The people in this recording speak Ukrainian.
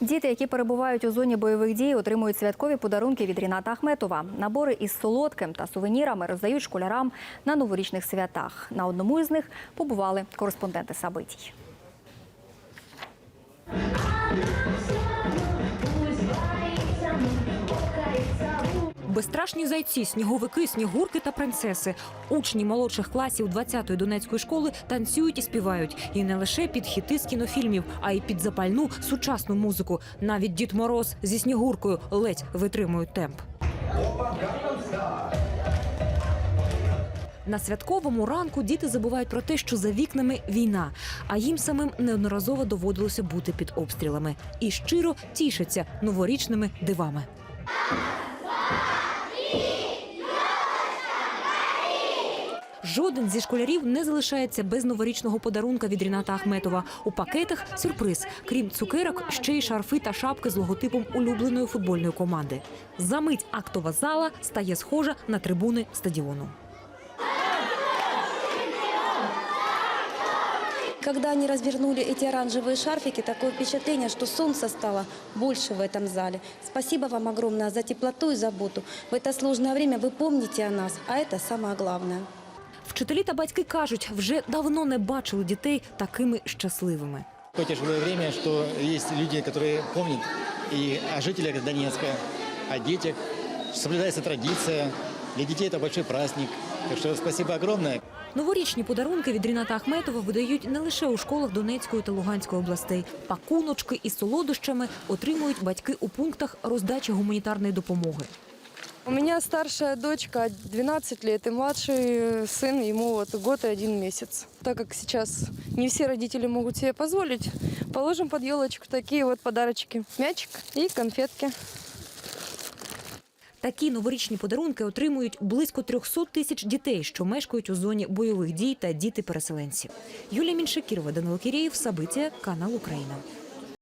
Діти, які перебувають у зоні бойових дій, отримують святкові подарунки від Ріната Ахметова. Набори із солодким та сувенірами роздають школярам на новорічних святах. На одному із них побували кореспонденти Сабитій. Безстрашні зайці, сніговики, снігурки та принцеси. Учні молодших класів 20-ї Донецької школи танцюють і співають. І не лише під хіти з кінофільмів, а й під запальну сучасну музику. Навіть Дід Мороз зі снігуркою ледь витримують темп. На святковому ранку діти забувають про те, що за вікнами війна, а їм самим неодноразово доводилося бути під обстрілами і щиро тішаться новорічними дивами. Жоден зі школярів не залишається без новорічного подарунка від Ріната Ахметова. У пакетах сюрприз. Крім цукерок, ще й шарфи та шапки з логотипом улюбленої футбольної команди. Замить актова зала стає схожа на трибуни стадіону. Когда они развернули эти оранжевые шарфики, такое впечатление, что солнца стало больше в этом зале. Спасибо вам огромное за теплоту и заботу. В это сложное время вы помните о нас, а это самое главное. Вчителі та батьки кажуть, вже давно не бачили дітей такими щасливими. Тяжелое время, что есть люди, которые помнят и о жителях Донецка, о детях. Соблюдается традиция. Для детей это большой праздник. Так что спасибо огромное. Новорічні подарунки від Ріната Ахметова видають не лише у школах Донецької та Луганської областей. Пакуночки із солодощами отримують батьки у пунктах роздачі гуманітарної допомоги. У меня старшая дочка 12 лет и младший сын, ему вот год и один месяц. Так как сейчас не все родители могут себе позволить, положим под елочку такие вот подарочки. Мячик и конфетки. Такі новорічні подарунки отримують близько 300 тисяч дітей, що мешкають у зоні бойових дій та діти-переселенці. Юлія Міншакірова, Данило Кірєєв, Сабиття, канал Україна.